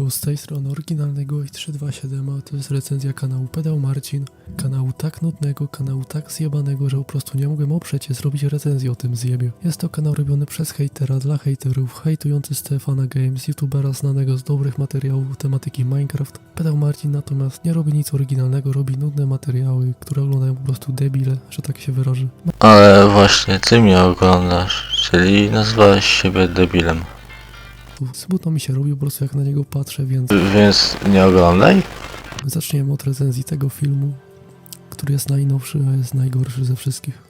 Siemanko, z tej strony oryginalny gość 327, a to jest recenzja kanału Pedał Marcin. Kanału tak nudnego, kanału tak zjebanego, że po prostu nie mogłem oprzeć się zrobić recenzję o tym zjebie. Jest to kanał robiony przez hejtera dla hejterów, hejtujący Stefana Games, youtubera znanego z dobrych materiałów tematyki Minecraft. Pedał Marcin natomiast nie robi nic oryginalnego, robi nudne materiały, które oglądają po prostu debile, że tak się wyrażę. Ale właśnie ty mnie oglądasz, czyli nazwałeś siebie debilem. Smutno mi się robi po prostu jak na niego patrzę, więc Więc nie oglądaj? Zaczniemy od recenzji tego filmu, który jest najnowszy, a jest najgorszy ze wszystkich.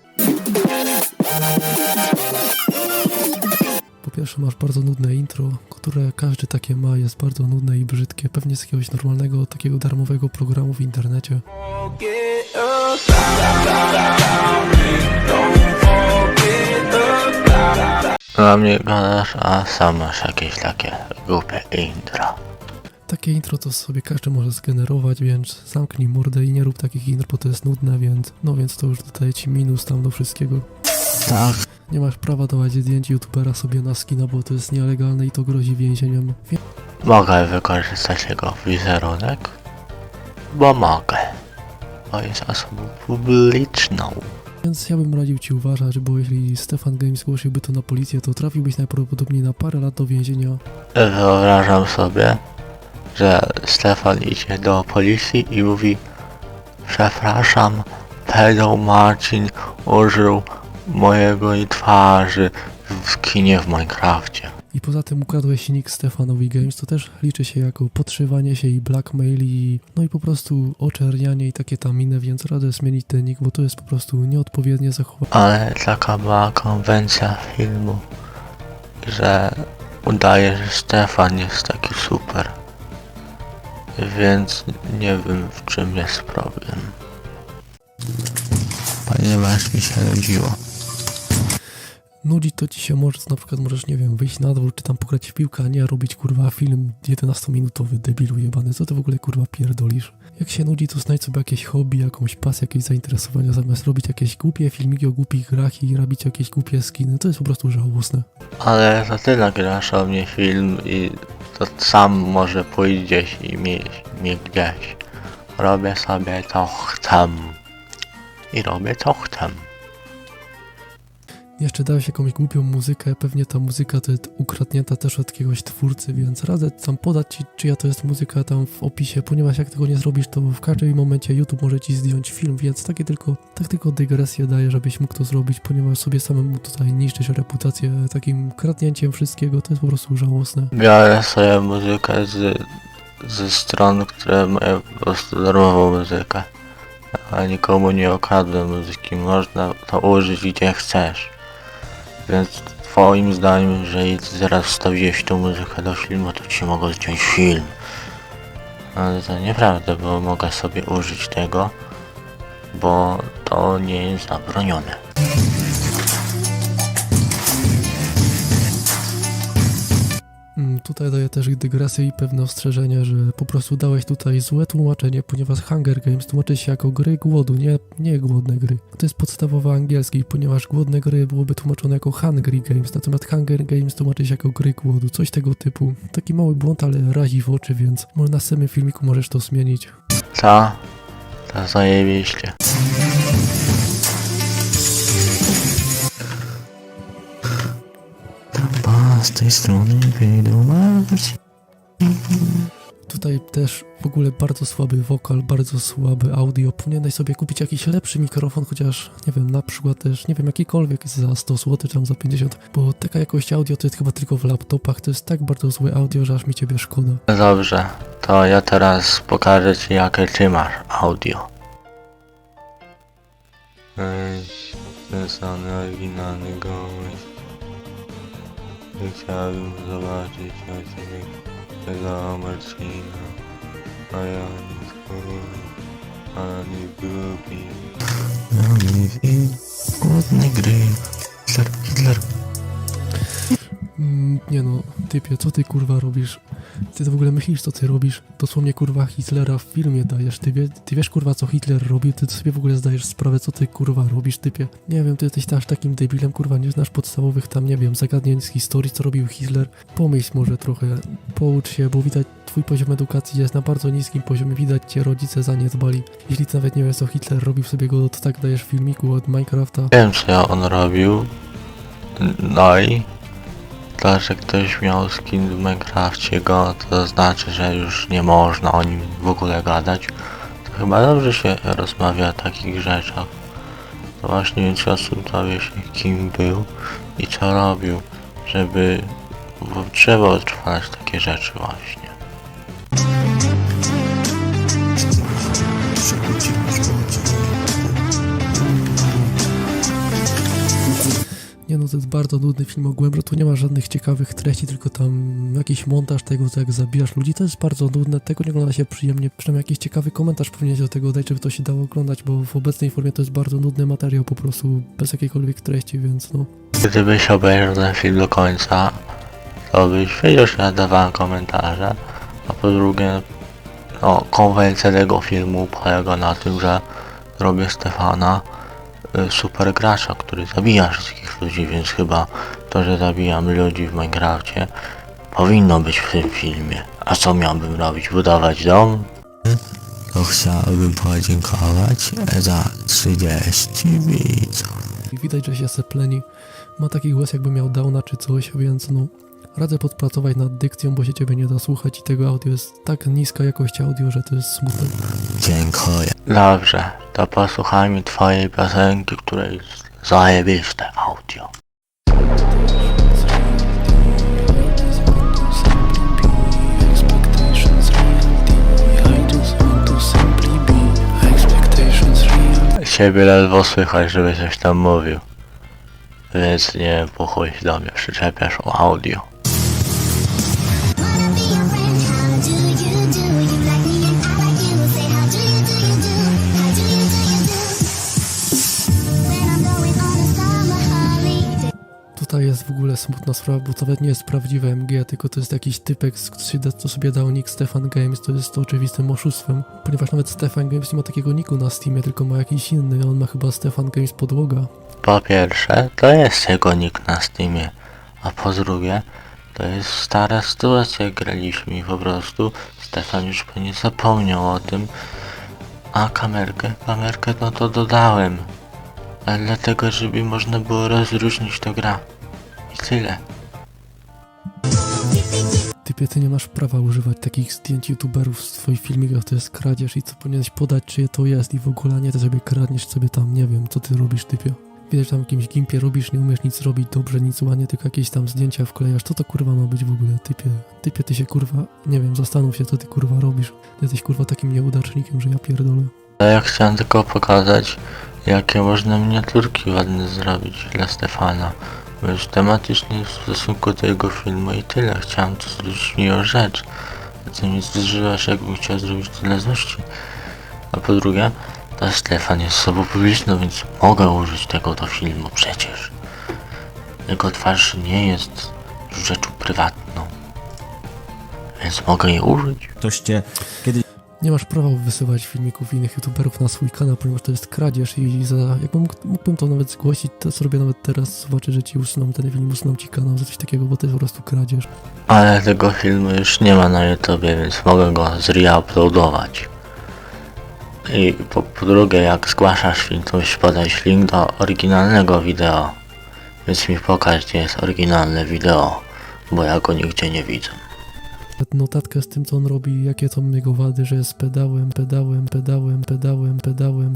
Po pierwsze masz bardzo nudne intro, które każdy takie ma, jest bardzo nudne i brzydkie, pewnie z jakiegoś normalnego, takiego darmowego programu w internecie. Na mnie gadasz, a sam masz jakieś takie głupie intro. Takie intro to sobie każdy może zgenerować, więc zamknij mordę i nie rób takich intro, bo to jest nudne, więc no więc to już dodaje ci minus tam do wszystkiego. Tak. Nie masz prawa dawać zdjęć youtubera sobie na skina, bo to jest nielegalne i to grozi więzieniem. Wie- Mogę wykorzystać jego wizerunek? Bo mogę. Bo jest osobą publiczną. Więc ja bym radził ci uważać, bo jeśli Stefan Games zgłosiłby to na policję, to trafiłbyś najprawdopodobniej na parę lat do więzienia. Wyobrażam sobie, że Stefan idzie do policji i mówi Przepraszam, pedał Marcin użył mojego twarzy w kinie w Minecrafcie. I poza tym ukradłeś nick Stefanowi Games, to też liczy się jako podszywanie się i blackmail i no i po prostu oczernianie i takie tam inne, więc radę zmienić ten nick, bo to jest po prostu nieodpowiednie zachowanie. Ale taka była konwencja filmu, że udaje, że Stefan jest taki super. Więc nie wiem w czym jest problem. Ponieważ mi się nudziło. Nudzi to ci się może, na przykład możesz, nie wiem, wyjść na dwór, czy tam pograć w piłkę, a nie robić kurwa film 11-minutowy, debilu jebany, co ty w ogóle kurwa pierdolisz? Jak się nudzi, to znajdź sobie jakieś hobby, jakąś pasję, jakieś zainteresowania, zamiast robić jakieś głupie filmiki o głupich grach i robić jakieś głupie skiny, to jest po prostu żałosne. Ale to ty nagrasz o mnie film i to sam może pójść gdzieś i mieć mnie gdzieś. Robię sobie co chcę. I robię co chcę. Jeszcze dałeś jakąś głupią muzykę, pewnie ta muzyka to jest ukradnięta też od jakiegoś twórcy, więc radzę tam podać ci, czyja to jest muzyka tam w opisie, ponieważ jak tego nie zrobisz, to w każdym momencie YouTube może ci zdjąć film, więc takie tylko, tak tylko dygresję daję, żebyś mógł to zrobić, ponieważ sobie samemu tutaj niszczysz reputację takim kradnięciem wszystkiego, to jest po prostu żałosne. Biorę sobie muzykę z, ze stron, które mają po prostu darmową muzykę. A nikomu nie okradłem muzyki. Można to użyć gdzie chcesz. Więc twoim zdaniem, jeżeli zaraz wstawiłeś tą muzykę do filmu, to ci mogą zdjąć film. Ale to nieprawda, bo mogę sobie użyć tego, bo to nie jest zabronione. Tutaj daję też dygresję i pewne ostrzeżenie, że po prostu dałeś tutaj złe tłumaczenie, ponieważ Hunger Games tłumaczy się jako gry głodu, nie, nie głodne gry. To jest podstawowy angielski, ponieważ głodne gry byłoby tłumaczone jako Hungry Games, natomiast Hunger Games tłumaczy się jako gry głodu, coś tego typu. Taki mały błąd, ale razi w oczy, więc może na samym filmiku możesz to zmienić. Co? To zajebiście. Z tej strony wyjdą Tutaj też w ogóle bardzo słaby wokal, bardzo słabe audio. Powinieneś sobie kupić jakiś lepszy mikrofon, chociaż nie wiem, na przykład też, nie wiem, jakikolwiek za 100 zł, czy tam za 50, bo taka jakość audio to jest chyba tylko w laptopach. To jest tak bardzo złe audio, że aż mi ciebie szkoda. Dobrze, to ja teraz pokażę ci jakie ty masz audio. Ej, ten sam oryginalny gość. Chciałbym zobaczyć odcinek tego Marcina. A ja nie skoro, a nie głupi. Ja nie wiem, głodne gry. Hitler, Hitler. Mm, nie no, Typie, co ty kurwa robisz? Ty to w ogóle myślisz, co ty robisz? Dosłownie kurwa Hitlera w filmie dajesz. Ty, wie, ty wiesz kurwa, co Hitler robił? Ty sobie w ogóle zdajesz sprawę, co ty kurwa robisz, typie. Nie wiem, ty jesteś aż takim debilem, kurwa, nie znasz podstawowych tam, nie wiem, zagadnień z historii, co robił Hitler. Pomyśl może trochę, poucz się, bo widać, twój poziom edukacji jest na bardzo niskim poziomie, widać cię rodzice zaniedbali. Jeśli ty nawet nie wiesz, co Hitler robił sobie go, to tak dajesz filmiku od Minecrafta. Wiem co on robił. No i to, że ktoś miał skin w Minecrafcie go, to znaczy, że już nie można o nim w ogóle gadać. To chyba dobrze się rozmawia o takich rzeczach. To właśnie osób dowie się kim był i co robił, żeby trzeba odtrwać takie rzeczy właśnie. Nie no, to jest bardzo nudny film ogółem, że tu nie ma żadnych ciekawych treści, tylko tam jakiś montaż tego, jak zabijasz ludzi, to jest bardzo nudne, tego nie ogląda się przyjemnie, przynajmniej jakiś ciekawy komentarz powinieneś do tego dać, żeby to się dało oglądać, bo w obecnej formie to jest bardzo nudny materiał po prostu, bez jakiejkolwiek treści, więc no. Gdybyś obejrzał ten film do końca, to byś wiedział, że ja dawałem komentarze, a po drugie, no, konwencja tego filmu polega na tym, że robię Stefana super gracza, który zabija wszystkich ludzi, więc chyba to, że zabijam ludzi w Minecrafcie powinno być w tym filmie. A co miałbym robić? Budować dom? To chciałbym podziękować za 30 widzów. Widać, że się sepleni, ma taki głos jakby miał downa czy coś, więc no. Radzę podpracować nad dykcją, bo się ciebie nie da słuchać i tego audio jest tak niska jakość audio, że to jest smutne. Dziękuję. Dobrze, to posłuchajmy twojej piosenki, której jest zajebiste audio. Ciebie ledwo słychać, żeby coś tam mówił. Więc nie wiem, po chuj się do mnie przyczepiasz o audio. Tutaj jest w ogóle smutna sprawa, bo to nawet nie jest prawdziwe MG, tylko to jest jakiś typek, co sobie dał nick Stefan Games, to jest oczywistym oszustwem, ponieważ nawet Stefan Games nie ma takiego niku na Steamie, tylko ma jakiś inny, on ma chyba Stefan Games podłoga. Po pierwsze, to jest jego nick na Steamie, a po drugie, to jest stara sytuacja, graliśmy po prostu Stefan już pewnie zapomniał o tym, a kamerkę, kamerkę no to dodałem, ale dlatego, żeby można było rozróżnić to gra i tyle. Typie, ty nie masz prawa używać takich zdjęć youtuberów w swoich filmikach, to jest kradzież i co powinieneś podać, czyje to jest i w ogóle nie, ty sobie kradniesz sobie tam, nie wiem, co ty robisz, typie. Widać tam w jakimś gimpie robisz, nie umiesz nic robić dobrze, nic ładnie, tylko jakieś tam zdjęcia wklejasz, co to kurwa ma być w ogóle, typie? Typie, ty się kurwa, nie wiem, zastanów się, co ty kurwa robisz. Ty jesteś kurwa takim nieudacznikiem, że ja pierdolę. A ja chciałem tylko pokazać, jakie można miniaturki ładne zrobić dla Stefana. Już tematycznie w stosunku do jego filmu i tyle. Chciałem tu zwrócić mi o rzecz. A ty mi zderzyłaś, jakbym chciał zrobić tyle złości. A po drugie, to Stefan jest osobą publiczną, więc mogę użyć tego do filmu przecież. Jego twarz nie jest rzeczą prywatną. Więc mogę jej użyć. Ktoś cię kiedyś Nie masz prawa wysyłać filmików innych youtuberów na swój kanał, ponieważ to jest kradzież i za, jakbym mógł, mógłbym to nawet zgłosić, to zrobię nawet teraz, zobaczę, że ci usuną ten film, usuną ci kanał za coś takiego, bo to jest po prostu kradzież. Ale tego filmu już nie ma na YouTubie, więc mogę go zreuploadować. I po, po drugie, jak zgłaszasz film, to musisz podać link do oryginalnego wideo. Więc mi pokaż, gdzie jest oryginalne wideo, bo ja go nigdzie nie widzę. Notatkę z tym, co on robi, jakie są jego wady, że jest pedałem, pedałem, pedałem, pedałem, pedałem.